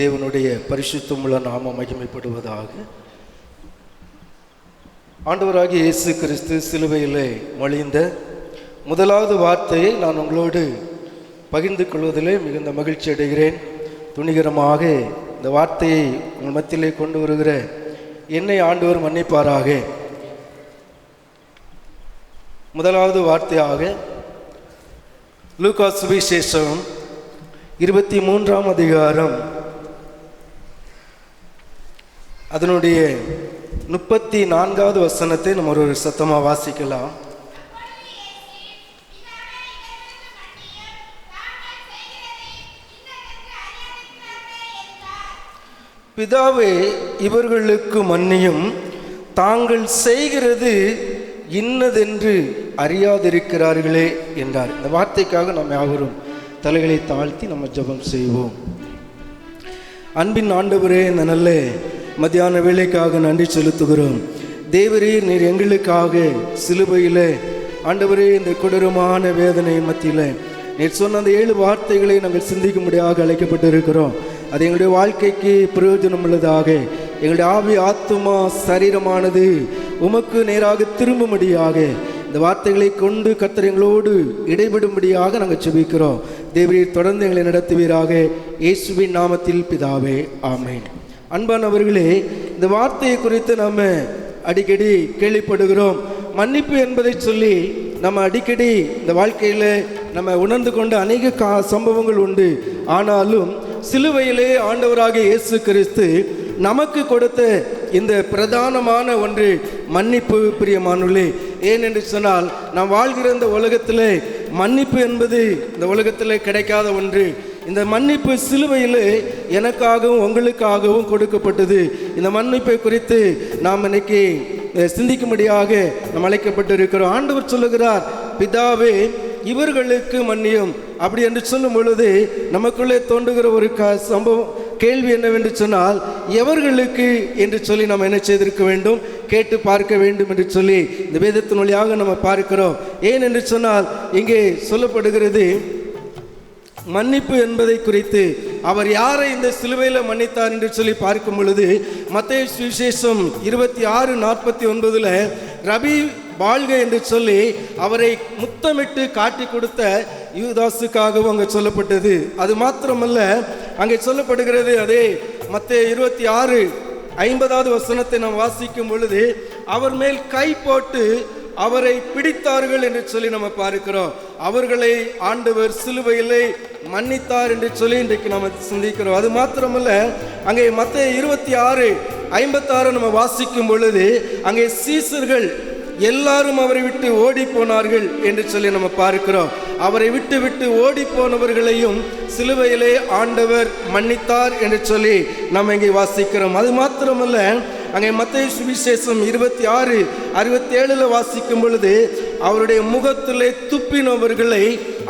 தேவனுடைய பரிசுத்தமுள்ள நாம மகிமைப்படுவதாக. ஆண்டவராகிய இயேசு கிறிஸ்து சிலுவையிலே மொழிந்த முதலாவது வார்த்தையை நான் உங்களோடு பகிர்ந்து கொள்வதிலே மிகுந்த மகிழ்ச்சி அடைகிறேன். துணிகரமாக இந்த வார்த்தையை உங்கள் மத்தியிலே கொண்டு வருகிற என்னை ஆண்டவர் மன்னிப்பாராக. முதலாவது வார்த்தையாக லூகா சுவிசேஷம் இருபத்தி மூன்றாம் அதிகாரம். அதனுடைய முப்பத்தி நான்காவது வசனத்தை நம்ம ஒரு சத்தமாக வாசிக்கலாம். பிதாவே இவர்களுக்கு மன்னியும். தாங்கள் செய்கிறது இன்னதென்று அறியாதிருக்கிறார்களே என்றார். இந்த வார்த்தைக்காக நாம் யாவரும் தலைகளை தாழ்த்தி நம்ம ஜெபம் செய்வோம். அன்பின் ஆண்டவரே இந்த நல்ல மத்தியான வேலைக்காக நன்றி செலுத்துகிறோம். தேவரே நீர் எங்களுக்காக சிலுவையில் ஆண்டவரே இந்த கொடூரமான வேதனை மத்தியில் நீர் சொன்ன அந்த ஏழு வார்த்தைகளை நாங்கள் சிந்திக்கும்படியாக அழைக்கப்பட்டிருக்கிறோம். அது எங்களுடைய வாழ்க்கைக்கு பிரயோஜனம் உள்ளதாக எங்களுடைய ஆவி ஆத்துமா சரீரமானது உமக்கு நேராக திரும்பும்படியாக இந்த வார்த்தைகளை கொண்டு கத்திரங்களோடு இடைபெடும்படியாக இடைபடும்படியாக நாங்கள் செபிக்கிறோம் தேவரீர் தொடர்ந்து எங்களை நடத்துவீராக. இயேசுவின் நாமத்தில் பிதாவே ஆமேன். அன்பானவர்களே இந்த வார்த்தையை குறித்து நாம் அடிக்கடி கேள்விப்படுகிறோம். மன்னிப்பு என்பதை சொல்லி நம்ம அடிக்கடி இந்த வாழ்க்கையில் நம்ம உணர்ந்து கொண்ட அநேக கா சம்பவங்கள் உண்டு. ஆனாலும் சிலுவையிலே ஆண்டவராக இயேசு கிறிஸ்து நமக்கு கொடுத்த இந்த பிரதானமான ஒன்று மன்னிப்பு பிரியமானுள்ளே ஏன் என்று சொன்னால் நாம் வாழ்கிற இந்த உலகத்தில் மன்னிப்பு என்பது இந்த உலகத்தில் கிடைக்காத ஒன்று. இந்த மன்னிப்பு சிலுவையில் எனக்காகவும் உங்களுக்காகவும் கொடுக்கப்பட்டது. இந்த மன்னிப்பை குறித்து நாம் இன்னைக்கு சிந்திக்கும்படியாக நாம் அழைக்கப்பட்டிருக்கிறோம். ஆண்டவர் சொல்லுகிறார் பிதாவே இவர்களுக்கு மன்னியும். அப்படி என்று சொல்லும் பொழுது நமக்குள்ளே தோன்றுகிற ஒரு க சம்பவம் கேள்வி என்னவென்று சொன்னால் எவர்களுக்கு என்று சொல்லி நாம் என்ன செய்திருக்க வேண்டும்? கேட்டு பார்க்க வேண்டும் என்று சொல்லி இந்த வேதத்தின் வழியாக நம்ம பார்க்கிறோம். ஏன் என்று சொன்னால் இங்கே சொல்லப்படுகிறது மன்னிப்பு என்பதை குறித்து. அவர் யாரை இந்த சிலுவையில் மன்னித்தார் என்று சொல்லி பார்க்கும் பொழுது மத்திய சுவிசேஷம் இருபத்தி ஆறு நாற்பத்தி ஒன்பதில் ரபி வாழ்க என்று சொல்லி அவரை முத்தமிட்டு காட்டி கொடுத்த யூதாஸுக்காகவும் அங்கே சொல்லப்பட்டது. அது மாத்திரமல்ல அங்கே சொல்லப்படுகிறது அதே மற்ற இருபத்தி ஆறு ஐம்பதாவது வசனத்தை நாம் வாசிக்கும் பொழுது அவர் மேல் கை போட்டு அவரை பிடித்தார்கள் என்று சொல்லி நம்ம பார்க்கிறோம். அவர்களை ஆண்டவர் சிலுவையிலே மன்னித்தார் என்று சொல்லி இன்றைக்கு நம்ம சிந்திக்கிறோம். அது மாத்திரமல்ல அங்கே மற்ற இருபத்தி ஆறு ஐம்பத்தாறு நம்ம வாசிக்கும் பொழுது அங்கே சீசர்கள் எல்லாரும் அவரை விட்டு ஓடி போனார்கள் என்று சொல்லி நம்ம பார்க்கிறோம். அவரை விட்டு விட்டு ஓடி போனவர்களையும் சிலுவையிலே ஆண்டவர் மன்னித்தார் என்று சொல்லி நம்ம இங்கே வாசிக்கிறோம். அது மாத்திரமல்ல அங்கே மத்திய சுவிசேஷம் இருபத்தி ஆறு அறுபத்தி ஏழுல வாசிக்கும் பொழுது அவருடைய முகத்திலே துப்பினவர்களை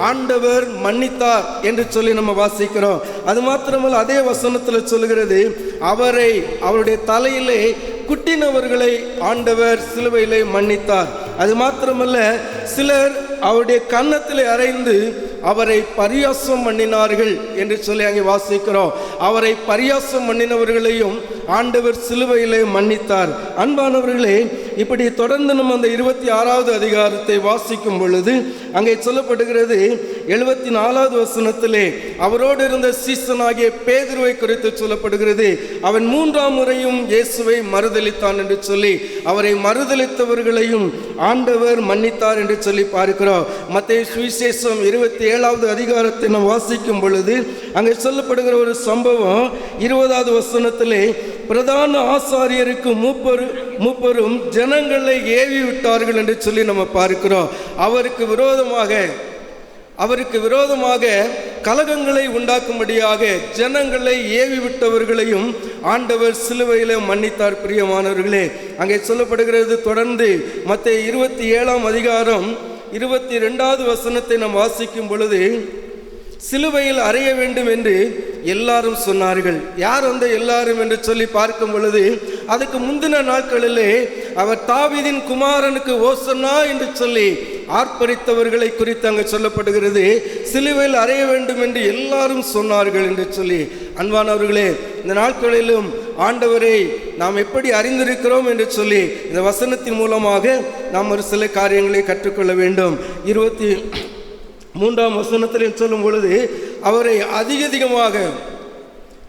ஆண்டவர் மன்னித்தார் என்று சொல்லி நம்ம வாசிக்கிறோம். அது மாத்திரமல்ல அதே வசனத்தில் சொல்லுகிறது அவரை அவருடைய தலையிலே குட்டினவர்களை ஆண்டவர் சிலுவையிலே மன்னித்தார். அது மாத்திரமல்ல சிலர் அவருடைய கன்னத்தில் அறைந்து அவரை பரியாசம் பண்ணினார்கள் என்று சொல்லி அங்கே வாசிக்கிறோம். அவரை பரியாசம் பண்ணினவர்களையும் ஆண்டவர் சிலுவையிலே மன்னித்தார். அன்பானவர்களே இப்படி தொடர்ந்து நம்ம அந்த இருபத்தி ஆறாவது அதிகாரத்தை வாசிக்கும் பொழுது அங்கே சொல்லப்படுகிறது எழுபத்தி நாலாவது வசனத்திலே அவரோடு இருந்த சீசனாகிய பேதுருவை குறித்து சொல்லப்படுகிறது அவன் மூன்றாம் முறையும் இயேசுவை மறுதளித்தான் என்று சொல்லி அவரை மறுதளித்தவர்களையும் ஆண்டவர் மன்னித்தார் என்று சொல்லி பார்க்கிறோம். மத்திய சுவிசேஷம் இருபத்தி ஏழாவது அதிகாரத்தை நாம் வாசிக்கும் பொழுது அங்கே சொல்லப்படுகிற ஒரு சம்பவம் இருபதாவது வசனத்திலே பிரதான ஆசாரியருக்கு மூப்பரு மூப்பரும் ஜனங்களை ஏவி விட்டார்கள் என்று சொல்லி நம்ம பார்க்கிறோம். அவருக்கு விரோதமாக அவருக்கு விரோதமாக கலகங்களை உண்டாக்கும்படியாக ஜனங்களை ஏவி விட்டவர்களையும் ஆண்டவர் சிலுவையில் மன்னித்தார் பிரியமானவர்களே. அங்கே சொல்லப்படுகிறது தொடர்ந்து மற்ற இருபத்தி ஏழாம் அதிகாரம் இருபத்தி ரெண்டாவது வசனத்தை நாம் வாசிக்கும் பொழுது சிலுவையில் அறைய வேண்டும் என்று எல்லாரும் சொன்னார்கள். யார் அந்த எல்லாரும் என்று சொல்லி பார்க்கும் பொழுது அதுக்கு முந்தின நாட்களிலே அவர் தாவிதின் குமாரனுக்கு ஓசன்னா என்று சொல்லி ஆர்ப்பரித்தவர்களை குறித்து அங்கே சொல்லப்படுகிறது. சிலுவையில் அறைய வேண்டும் என்று எல்லாரும் சொன்னார்கள் என்று சொல்லி. அன்பானவர்களே இந்த நாட்களிலும் ஆண்டவரை நாம் எப்படி அறிந்திருக்கிறோம் என்று சொல்லி இந்த வசனத்தின் மூலமாக நாம் ஒரு சில காரியங்களை கற்றுக்கொள்ள வேண்டும். இருபத்தி மூன்றாம் வசனத்தில் சொல்லும் பொழுது அவரை அதிக அதிகமாக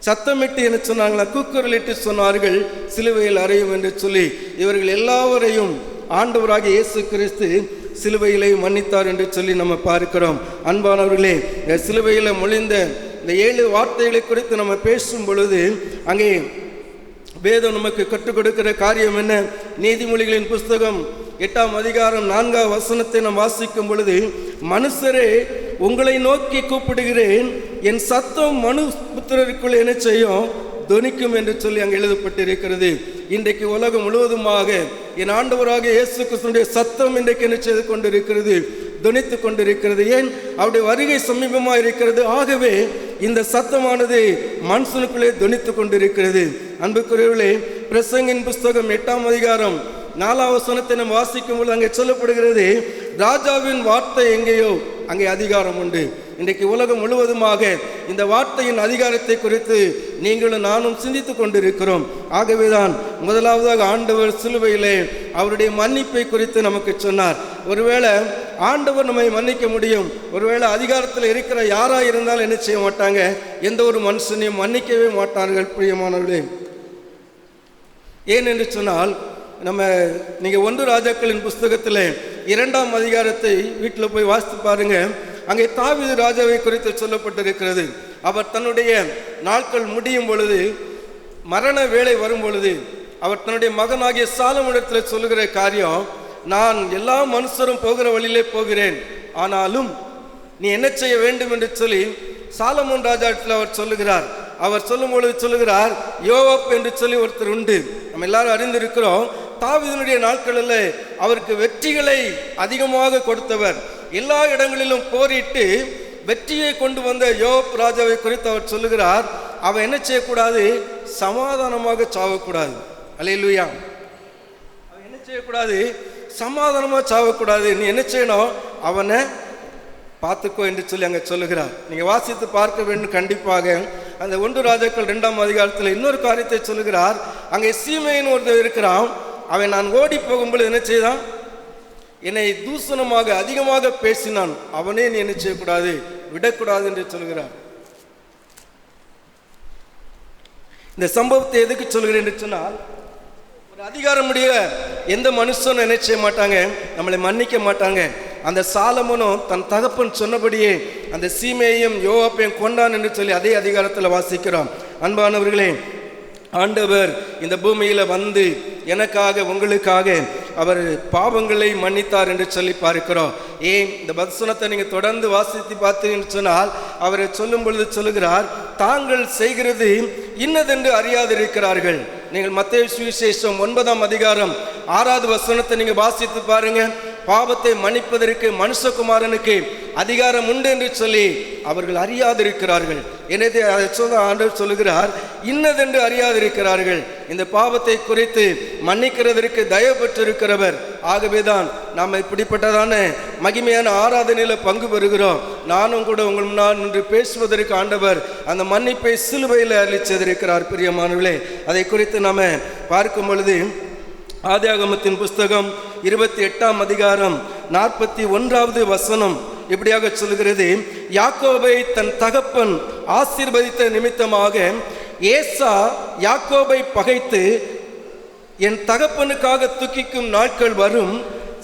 சத்தமிட்டு என்ன சொன்னாங்களா? கூக்குரலிட்டு சொன்னார்கள் சிலுவையில் அறையும் என்று சொல்லி இவர்கள் எல்லாவரையும் ஆண்டவராக இயேசு கிறிஸ்து சிலுவையிலே மன்னித்தார் என்று சொல்லி நம்ம பார்க்கிறோம். அன்பானவர்களே சிலுவையில் மொழிந்த இந்த ஏழு வார்த்தைகளை குறித்து நம்ம பேசும் பொழுது அங்கே வேதம் நமக்கு கற்றுக் கொடுக்கிற காரியம் என்ன? நீதிமொழிகளின் புஸ்தகம் எட்டாம் அதிகாரம் நான்காம் வசனத்தை நாம் வாசிக்கும் பொழுது மனுஷரே உங்களை நோக்கி கூப்பிடுகிறேன். என் சத்தம் மனு புத்திரருக்குள் என்ன செய்யும்? துணிக்கும் என்று சொல்லி அங்கே எழுதப்பட்டிருக்கிறது. இன்றைக்கு உலகம் முழுவதுமாக என் ஆண்டவராக இயேசு கிருஷ்ணனுடைய சத்தம் இன்றைக்கு என்ன செய்து கொண்டிருக்கிறது? துணித்து கொண்டிருக்கிறது. ஏன்? அவருடைய வருகை சமீபமாக இருக்கிறது. ஆகவே இந்த சத்தமானது மனுஷனுக்குள்ளே துணித்து கொண்டிருக்கிறது. அன்புக்குரியவர்களே பிரசங்கின் புஸ்தகம் எட்டாம் அதிகாரம் நாலாவது வசனத்தை நம்ம வாசிக்கும் பொழுது அங்கே சொல்லப்படுகிறது ராஜாவின் வார்த்தை எங்கேயோ? அங்கே அதிகாரம் உண்டு. இன்றைக்கு உலகம் முழுவதுமாக இந்த வார்த்தையின் அதிகாரத்தை குறித்து நீங்களும் நானும் சிந்தித்து கொண்டிருக்கிறோம். ஆகவேதான் முதலாவதாக ஆண்டவர் சிலுவையிலே அவருடைய மன்னிப்பை குறித்து நமக்கு சொன்னார். ஒருவேளை ஆண்டவர் நம்மை மன்னிக்க முடியும். ஒருவேளை அதிகாரத்தில் இருக்கிற யாராக இருந்தாலும் என்ன செய்ய மாட்டாங்க? எந்த ஒரு மனுஷனையும் மன்னிக்கவே மாட்டார்கள் பிரியமானவர்களே. ஏன் என்று சொன்னால் நம்ம நீங்கள் ஒன்று ராஜாக்களின் புஸ்தகத்தில் இரண்டாம் அதிகாரத்தை வீட்டில் போய் வாசித்து பாருங்க. அங்கே தாவிது ராஜாவை குறித்து சொல்லப்பட்டிருக்கிறது. அவர் தன்னுடைய நாட்கள் முடியும் பொழுது மரண வேலை வரும் பொழுது அவர் தன்னுடைய மகனாகிய சாலமுடத்தில் சொல்லுகிற காரியம் நான் எல்லா மனுஷரும் போகிற வழியிலே போகிறேன். ஆனாலும் நீ என்ன செய்ய வேண்டும்? என்று சொல்லி சாலமோன் ராஜாட்டில் அவர் சொல்லுகிறார். அவர் சொல்லும் பொழுது சொல்லுகிறார் யோவப் என்று சொல்லி ஒருத்தர் உண்டு. நம்ம எல்லாரும் அறிந்திருக்கிறோம். தாவிதனுடைய நாட்களில் அவருக்கு வெற்றிகளை அதிகமாக கொடுத்தவர். எல்லா இடங்களிலும் போரிட்டு வெற்றியை கொண்டு வந்த யோப் ராஜாவை குறித்து அவர் சொல்லுகிறார் அவன் என்ன செய்யக்கூடாது? சமாதானமாக சாவக்கூடாது. அலையிலுயா அவன் என்ன செய்யக்கூடாது? சமாதானமாக சாவக்கூடாது. நீ என்ன செய்யணும்? அவனை பார்த்துக்கோ என்று சொல்லி அங்கே சொல்லுகிறார். நீங்கள் வாசித்து பார்க்க வேண்டும். கண்டிப்பாக அந்த ஒன்று ராஜாக்கள் ரெண்டாம் அதிகாரத்தில் இன்னொரு காரியத்தை சொல்லுகிறார். அங்கே சீமையின் ஒருத்தர் இருக்கிறான். அவன் நான் ஓடி போகும்பொழுது என்ன செய்தான்? என்னை தூசணமாக அதிகமாக பேசினான். அவனே நீ என்ன செய்யக்கூடாது? விடக்கூடாது என்று சொல்கிறார். இந்த சம்பவத்தை எதுக்கு சொல்கிறேன் என்று சொன்னால் ஒரு அதிகாரமுடைய எந்த மனுஷனும் என்ன செய்ய மாட்டாங்க? நம்மளை மன்னிக்க மாட்டாங்க. அந்த சாலமனும் தன் தகப்பன் சொன்னபடியே அந்த சீமையையும் யோகாப்பையும் கொண்டான் என்று சொல்லி அதே அதிகாரத்தில் வாசிக்கிறோம். அன்பானவர்களே ஆண்டவர் இந்த பூமியில் வந்து எனக்காக உங்களுக்காக அவர் பாவங்களை மன்னித்தார் என்று சொல்லி பார்க்கிறோம். ஏன்? இந்த வசனத்தை நீங்கள் தொடர்ந்து வாசித்து பார்த்தீங்கன்னு சொன்னால் அவரை சொல்லும் பொழுது சொல்லுகிறார் தாங்கள் செய்கிறது இன்னதென்று அறியாதிருக்கிறார்கள். நீங்கள் மத்திய சுவிசேஷம் ஒன்பதாம் அதிகாரம் ஆறாவது வசனத்தை நீங்கள் வாசித்து பாருங்கள் பாவத்தை மன்னிப்பதற்கு மனுஷகுமாரனுக்கு அதிகாரம் உண்டு என்று சொல்லி அவர்கள் அறியாதிருக்கிறார்கள். எனவே அதை சொல்ல ஆண்டவர் சொல்லுகிறார் இன்னதென்று அறியாதிருக்கிறார்கள். இந்த பாவத்தை குறித்து மன்னிக்கிறதற்கு தயவு பெற்றிருக்கிறவர். ஆகவேதான் நாம் இப்படிப்பட்டதான மகிமையான ஆராதனையில் பங்கு பெறுகிறோம். நானும் கூட உங்கள் முன்னால் நின்று பேசுவதற்கு ஆண்டவர் அந்த மன்னிப்பை சிலுவையில் அளிச்சதிருக்கிறார் பிரியமானவர்களே. அதை குறித்து நாம் பார்க்கும் பொழுது ஆதியாகமத்தின் புஸ்தகம் இருபத்தி எட்டாம் அதிகாரம் நாற்பத்தி ஒன்றாவது வசனம் இப்படியாக சொல்கிறது யாக்கோபை தன் தகப்பன் ஆசீர்வதித்த நிமித்தமாக ஏசா யாக்கோபை பகைத்து என் தகப்பனுக்காக துக்கிக்கும் நாட்கள் வரும்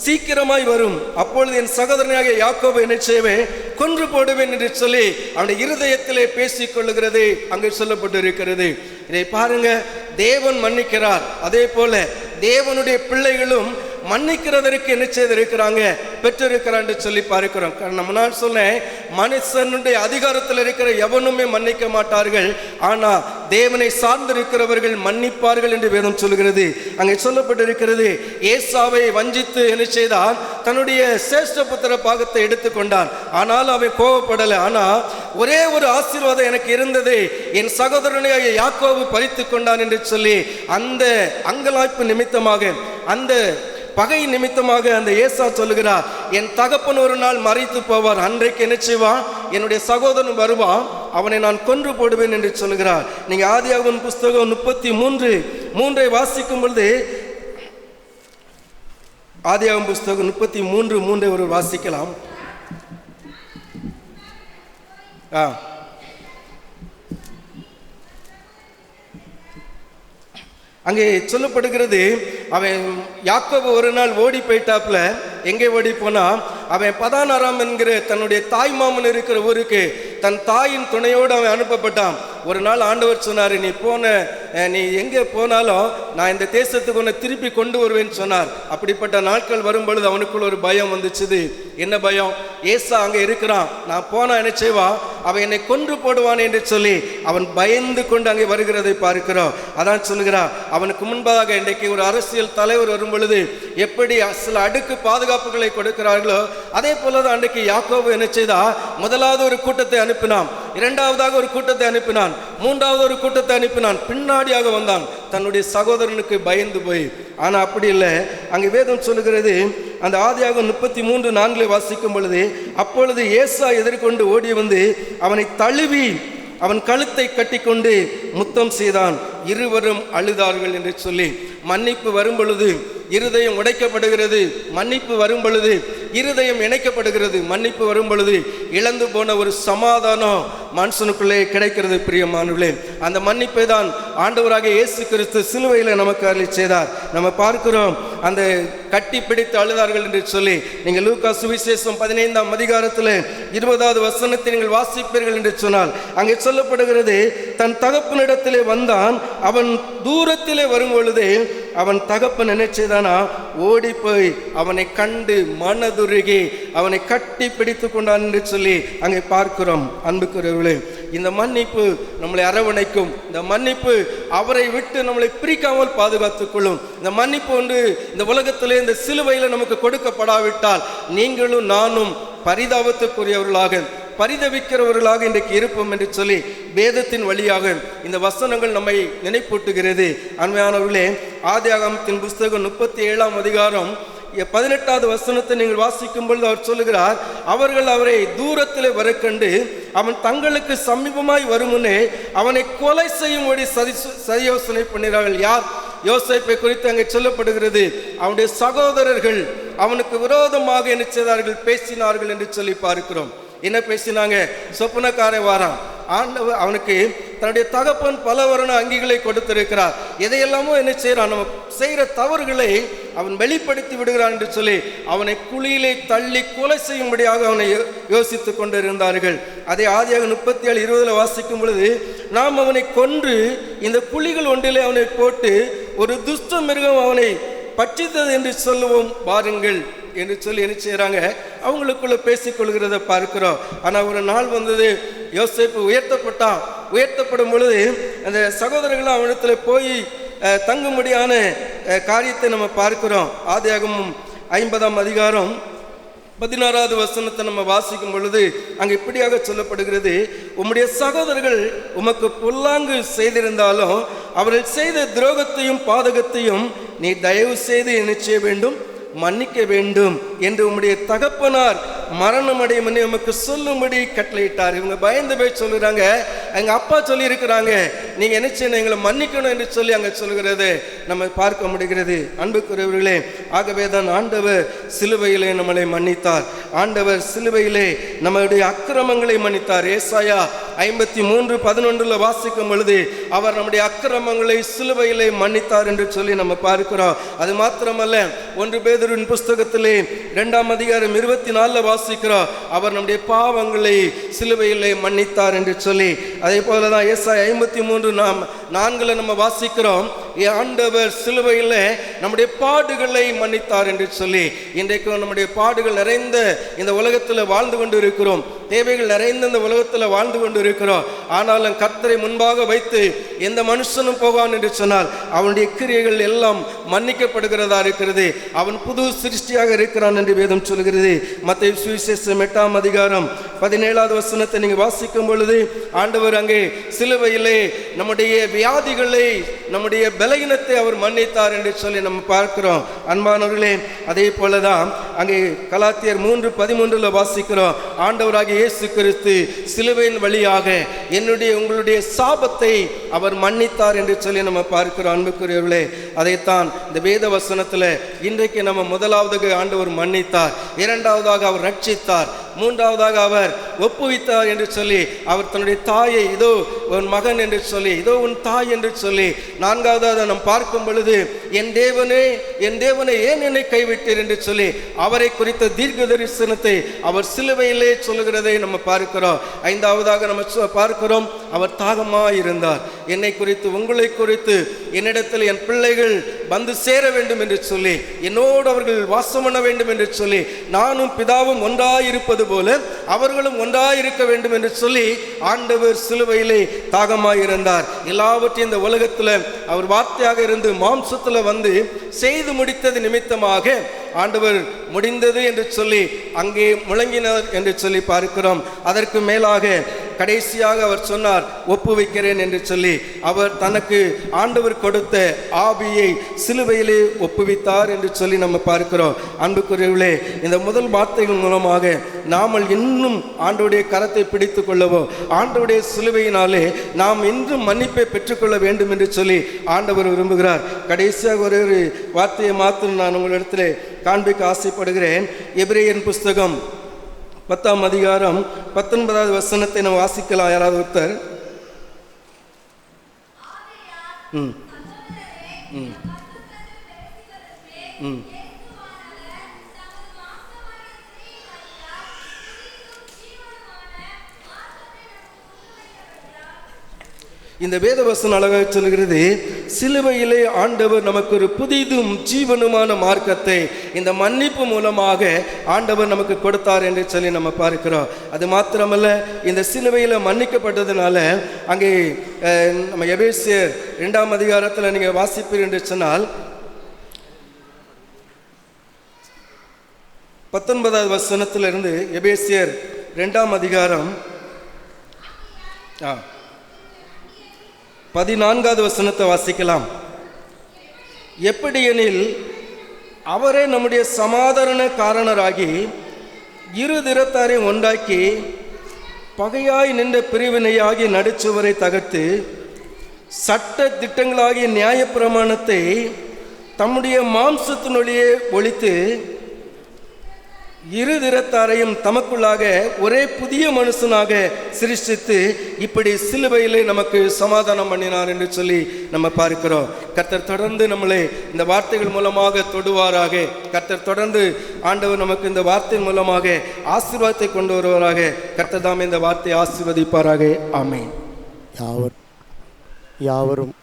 சீக்கிரமாய் வரும். அப்பொழுது என் சகோதரனாக யாக்கோபை என்ன செய்வேன் கொன்று போடுவேன் என்று சொல்லி அவனுடைய இருதயத்திலே பேசிக் கொள்ளுகிறது. அங்கே சொல்லப்பட்டிருக்கிறது. இதை பாருங்க தேவன் மன்னிக்கிறார். அதே போல தேவனுடைய பிள்ளைகளும் மன்னிக்கிறதற்கு என்ன செய்திருக்கிறாங்க? பெற்றிருக்கிறான்னு சொல்லி பார்க்கிறோம். காரணம் நான் சொன்னேன் மனுஷனுடைய அதிகாரத்தில் இருக்கிற எவனுமே மன்னிக்க மாட்டார்கள். ஆனால் தேவனை சார்ந்திருக்கிறவர்கள் மன்னிப்பார்கள் என்று வேதம் சொல்கிறது அங்கே சொல்லப்பட்டிருக்கிறது ஏசாவை வஞ்சித்து என்ன செய்தான்? தன்னுடைய சேஷ்ட புத்திர பாகத்தை எடுத்துக்கொண்டான் ஆனால் அவன் கோவப்படலை. ஆனால் ஒரே ஒரு ஆசீர்வாதம் எனக்கு இருந்தது. என் சகோதரனை யாக்கோவு பறித்து கொண்டான் என்று சொல்லி அந்த அங்கலாய்ப்பு நிமித்தமாக அந்த பகை நிமித்தமாக அந்த ஏசா சொல்லுகிறார் என் தகப்பன் ஒரு நாள் மறைத்து போவார் அன்றைக்கு என்ன செய்வான்? என்னுடைய சகோதரன் வருவான் அவனை நான் கொன்று போடுவேன் என்று சொல்கிறார் நீங்க ஆதியாகவன் புஸ்தகம் முப்பத்தி மூன்று மூன்றை வாசிக்கும் பொழுது ஆதியாகம் புஸ்தகம் முப்பத்தி மூன்று மூன்றை ஒரு வாசிக்கலாம். ஆ. அங்கே சொல்லப்படுகிறது அவன் யாக்கோபு ஒரு நாள் ஓடி போயிட்டாப்புல. எங்கே ஓடி போனா அவன் பதானாராம் என்கிற தன்னுடைய தாய் மாமன் இருக்கிற ஊருக்கு தன் தாயின் துணையோடு அவன் அனுப்பப்பட்டான். ஒரு நாள் ஆண்டவர் சொன்னார் நீ போன நீ எங்கே போனாலும் நான் இந்த தேசத்துக்கு உன்னை திருப்பி கொண்டு வருவேன்னு சொன்னார். அப்படிப்பட்ட நாட்கள் வரும் பொழுது அவனுக்குள்ள ஒரு பயம் வந்துச்சுது. என்ன பயம்? ஏசா அங்கே இருக்கிறான். நான் போனா என்ன செய்வான் அவன் என்னை கொன்று போடுவான் என்று சொல்லி அவன் பயந்து கொண்டு அங்கே வருகிறதை பார்க்கிறோம். அதான் சொல்லுகிறான் அவனுக்கு முன்பதாக இன்றைக்கு ஒரு அரசியல் தலைவர் வரும் பொழுது எப்படி சில அடுக்கு பாதுகாப்புகளை கொடுக்கிறார்களோ அதே போல தான் அன்றைக்கு யாக்கோபு என்ன செய்தா? முதலாவது ஒரு கூட்டத்தை அனுப்பினான். இரண்டாவதாக ஒரு கூட்டத்தை அனுப்பினான். மூன்றாவது ஒரு கூட்டத்தை அனுப்பினான். பின்னாடியாக வந்தான். தன்னுடைய சகோதரனுக்கு பயந்து போய். ஆனால் அப்படி இல்லை. அங்கே வேதம் சொல்லுகிறது அந்த ஆதியாக முப்பத்தி மூன்று நான்கில் வாசிக்கும் பொழுது அப்பொழுது ஏசா எதிர்கொண்டு ஓடி வந்து அவனை தழுவி அவன் கழுத்தை கட்டிக்கொண்டு முத்தம் செய்தான். இருவரும் அழுதார்கள் என்று சொல்லி மன்னிப்பு வரும் பொழுது இருதயம் உடைக்கப்படுகிறது. மன்னிப்பு வரும் பொழுது இருதயம் இணைக்கப்படுகிறது. மன்னிப்பு வரும் பொழுது இழந்து போன ஒரு சமாதானம் மனுஷனுக்குள்ளே கிடைக்கிறது பிரியமானவர்களே. அந்த மன்னிப்பை தான் ஆண்டவராக இயேசு கிறிஸ்து சிலுவையில் நமக்கு அருளி செய்தார் நம்ம பார்க்கிறோம் அந்த கட்டி பிடித்து அழுதார்கள் என்று சொல்லி நீங்கள் லூக்கா சுவிசேஷம் பதினைந்தாம் அதிகாரத்தில் இருபதாவது வசனத்தை நீங்கள் வாசிப்பீர்கள் என்று சொன்னால் அங்கே சொல்லப்படுகிறது தன் தகப்பனிடத்திலே வந்தான் அவன் தூரத்திலே வரும் பொழுது அவன் தகப்பன் நினைச்சதானா ஓடி போய் அவனை கண்டு மனதுருகி அவனை கட்டி பிடித்து கொண்டான் என்று சொல்லி அங்கே பார்க்கிறோம் அன்புக்குரியவர்களே இந்த மன்னிப்பு நம்மளை அரவணைக்கும். இந்த மன்னிப்பு அவரை விட்டு நம்மளை பிரிக்காமல் பாதுகாத்துக் கொள்ளும். இந்த மன்னிப்பு ஒன்று இந்த உலகத்திலே இந்த சிலுவையில் நமக்கு கொடுக்கப்படாவிட்டால் நீங்களும் நானும் பரிதாபத்துக்குரியவர்களாக பரிதவிக்கிறவர்களாக இன்றைக்கு இருப்போம் என்று சொல்லி வேதத்தின் வழியாக இந்த வசனங்கள் நம்மை நினைப்பூட்டுகிறது. அண்மையானவர்களே ஆதியாகமத்தின் புஸ்தகம் முப்பத்தி ஏழாம் அதிகாரம் பதினெட்டாவது வசனத்தை நீங்கள் வாசிக்கும் பொழுது அவர் சொல்லுகிறார் அவர்கள் அவரை தூரத்தில் வரக்கண்டு அவன் தங்களுக்கு சமீபமாய் வருமுன்னே அவனை கொலை செய்யும்படி சதி சதி யோசனை பண்ணுகிறார்கள் யார்? யோசிப்பை குறித்து அங்கே சொல்லப்படுகிறது. அவனுடைய சகோதரர்கள் அவனுக்கு விரோதமாக என்ன செய்தார்கள்? பேசினார்கள் என்று சொல்லி பார்க்கிறோம். என்ன பேசினாங்க? சொப்பனக்காரன் வாரான். ஆண்டவர் அவனுக்கு தன்னுடைய தகப்பன் பல வருண அங்கிகளை கொடுத்திருக்கிறார். எதையெல்லாமோ என்ன செய்யறான் நம்ம செய்கிற தவறுகளை அவன் வெளிப்படுத்தி விடுகிறான் என்று சொல்லி அவனை குழியிலே தள்ளி கொலை செய்யும்படியாக அவனை யோ- யோசித்துக் கொண்டிருந்தார்கள். அதே ஆதியாக முப்பத்தி ஏழு இருபதுல வாசிக்கும் பொழுது நாம் அவனை கொன்று இந்த குழிகள் ஒன்றிலே அவனை போட்டு ஒரு துஷ்ட மிருகம் அவனை பட்சித்தது என்று சொல்லுவோம் பாருங்கள் என்று சொல்லி என்ன செய்கிறாங்க? அவங்களுக்குள்ள பேசிக்கொள்கிறத பார்க்கிறோம். ஆனால் ஒரு நாள் வந்தது யோசிப்பு உயர்த்தப்பட்டான். உயர்த்தப்படும் பொழுது அந்த சகோதரர்கள் அவனிடத்தில் போய் தங்கும்படியான காரியத்தை நம்ம பார்க்கிறோம். ஆதியாகமும் ஐம்பதாம் அதிகாரம் பதினாறாவது வசனத்தை நம்ம வாசிக்கும் பொழுது அங்கே இப்படியாக சொல்லப்படுகிறது. உம்முடைய சகோதரர்கள் உமக்கு புல்லாங்கு செய்திருந்தாலும் அவர்கள் செய்த துரோகத்தையும் பாதகத்தையும் நீ தயவு செய்து என்ன செய்ய வேண்டும் மன்னிக்க வேண்டும் என்று உம்முடைய தகப்பனார் மரணம் அடையும் என்று உமக்கு சொல்லும்படி கட்டளையிட்டார். இவங்க பயந்து போய் சொல்லுறாங்க எங்கள் அப்பா சொல்லியிருக்கிறாங்க நீங்க என்ன செய்யணும்? எங்களை மன்னிக்கணும் என்று சொல்லி அங்க சொல்கிறது நம்ம பார்க்க முடிகிறது. அன்புக்குரியவர்களே ஆகவே தான் ஆண்டவர் சிலுவையிலே நம்மளை மன்னித்தார். ஆண்டவர் சிலுவையிலே நம்மளுடைய அக்கிரமங்களை மன்னித்தார். ஏசாயா ஐம்பத்தி மூன்று பதினொன்றுல வாசிக்கும் பொழுது அவர் நம்முடைய அக்கிரமங்களை சிலுவையிலே மன்னித்தார் என்று சொல்லி நம்ம பார்க்கிறோம். அது மாத்திரமல்ல ஒன்று பேதரின் புஸ்தகத்திலே இரண்டாம் அதிகாரம் இருபத்தி நாலுல வாசிக்கிறோம். அவர் நம்முடைய பாவங்களை சிலுவையிலே மன்னித்தார் என்று சொல்லி அதே போல தான் ஏசாய் ஐம்பத்தி மூன்று நாம் நான்குல நம்ம வாசிக்கிறோம் ஆண்டவர் சிலுவையில் நம்முடைய பாடுகளை மன்னித்தார் என்று சொல்லி இன்றைக்கு நம்முடைய பாடுகள் நிறைந்த இந்த உலகத்தில் வாழ்ந்து கொண்டு இருக்கிறோம் தேவைகள் நிறைந்த இந்த உலகத்தில் வாழ்ந்து கொண்டு இருக்கிறோம் ஆனாலும் கர்த்தரை முன்பாக வைத்து எந்த மனுஷனும் போவான் என்று சொன்னால் அவனுடைய கிரியைகள் எல்லாம் மன்னிக்கப்படுகிறதா இருக்கிறது. அவன் புது சிருஷ்டியாக இருக்கிறான் என்று வேதம் சொல்கிறது. மத்திய சுவிசேஷம் எட்டாம் அதிகாரம் பதினேழாவது வசனத்தை நீங்கள் வாசிக்கும் பொழுது ஆண்டவர் அங்கே சிலுவையிலே நம்முடைய வியாதிகளை நம்முடைய பலகீனத்தை அவர் மன்னித்தார் என்று சொல்லி நம்ம பார்க்கிறோம். அன்பானவர்களே அதே போல தான் அங்கே கலாத்தியர் மூன்று பதிமூன்றில் வாசிக்கிறோம். ஆண்டவராக இயேசு கிறிஸ்து சிலுவையின் வழியாக என்னுடைய உங்களுடைய சாபத்தை அவர் மன்னித்தார் என்று சொல்லி நம்ம பார்க்கிறோம். அன்புக்குரியவர்களே அதைத்தான் இந்த வேத வசனத்தில் இன்றைக்கு நம்ம முதலாவதாக ஆண்டவர் மன்னித்தார். இரண்டாவதாக அவர் ரட்சித்தார். மூன்றாவதாக அவர் ஒப்புவித்தார் என்று சொல்லி அவர் தன்னுடைய தாயை இதோ உன் மகன் என்று சொல்லி இதோ உன் தாய் என்று சொல்லி நான்காவதாக நாம் பார்க்கும் பொழுது என் தேவனே என் தேவனை ஏன் என்னை கைவிட்டீர்? என்று சொல்லி அவரை குறித்த தீர்க்க தரிசனத்தை அவர் சிலுவையிலே சொல்லுகிறதை நம்ம பார்க்கிறோம். ஐந்தாவதாக நம்ம சொ- பார்க்கிறோம் அவர் தாகமாக இருந்தார். என்னை குறித்து உங்களை குறித்து என்னிடத்தில் என் பிள்ளைகள் வந்து சேர வேண்டும் என்று சொல்லி என்னோடு அவர்கள் வாசம் பண்ண வேண்டும் என்று சொல்லி நானும் பிதாவும் ஒன்றாயிருப்பது போல அவர்களும் ஒன்றாயிருக்க வேண்டும் என்று சொல்லி ஆண்டவர் சிலுவையிலே தாகமாயிருந்தார். எல்லாவற்றையும் இந்த உலகத்தில் அவர் வார்த்தையாக இருந்து மாம்சத்தில் வந்து செய்து முடித்தது நிமித்தமாக ஆண்டவர் முடிந்தது என்று சொல்லி அங்கே முழங்கினார் என்று சொல்லி பார்க்கிறோம். அதற்கு மேலாக கடைசியாக அவர் சொன்னார் ஒப்புவிக்கிறேன் என்று சொல்லி. அவர் தனக்கு ஆண்டவர் கொடுத்த ஆவியை சிலுவையிலே ஒப்புவித்தார் என்று சொல்லி நம்ம பார்க்கிறோம். அன்புக்குரியவர்களே இந்த முதல் வார்த்தைகள் மூலமாக நாமல் இன்னும் ஆண்டோடைய கரத்தை பிடித்து கொள்ளவோ ஆண்டோடைய சிலுவையினாலே நாம் இன்றும் மன்னிப்பை பெற்றுக்கொள்ள வேண்டும் என்று சொல்லி ஆண்டவர் விரும்புகிறார். கடைசியாக ஒரே ஒரு வார்த்தையை மாத்திரம் நான் உங்களிடத்தில் காண்பிக்க ஆசைப்படுகிறேன். எபிரேயன் புஸ்தகம் பத்தாம் அதிகாரம் பத்தொன்பதாவது வசனத்தை நம்ம வாசிக்கலாம். யாராவது ஒருத்தர்? ம். ம். ம். இந்த வேதவசன் அழகாக சொல்கிறது சிலுவையிலே ஆண்டவர் நமக்கு ஒரு புதிதும் ஜீவனுமான மார்க்கத்தை இந்த மன்னிப்பு மூலமாக ஆண்டவர் நமக்கு கொடுத்தார் என்று சொல்லி நம்ம பார்க்கிறோம். அது மாத்திரமல்ல இந்த சிலுவையில் மன்னிக்கப்பட்டதுனால அங்கே நம்ம எபேசியர் ரெண்டாம் அதிகாரத்தில் நீங்கள் வாசிப்பீர் என்று சொன்னால் பத்தொன்பதாவது வசனத்திலிருந்து எபேசியர் ரெண்டாம் அதிகாரம் ஆ பதினான்காவது வசனத்தை வாசிக்கலாம். எப்படியெனில் அவரே நம்முடைய சமாதான காரணராகி இரு திறத்தாரை உண்டாக்கி பகையாய் நின்ற பிரிவினையாகி நடுச்சுவரை தகர்த்து சட்ட திட்டங்களாகிய நியாயப்பிரமாணத்தை தம்முடைய மாம்சத்தினொழியே ஒழித்து இரு திறத்தாரையும் தமக்குள்ளாக ஒரே புதிய மனுஷனாக சிருஷ்டித்து இப்படி சிலுவையிலே நமக்கு சமாதானம் பண்ணினார் என்று சொல்லி நம்ம பார்க்கிறோம். கர்த்தர் தொடர்ந்து நம்மளை இந்த வார்த்தைகள் மூலமாக தொடுவாராக. கர்த்தர் தொடர்ந்து ஆண்டவர் நமக்கு இந்த வார்த்தை மூலமாக ஆசீர்வாதத்தை கொண்டு வருவாராக. கர்த்தர் தாமே இந்த வார்த்தையை ஆசீர்வதிப்பாராக. ஆமை யாவர் யாவரும்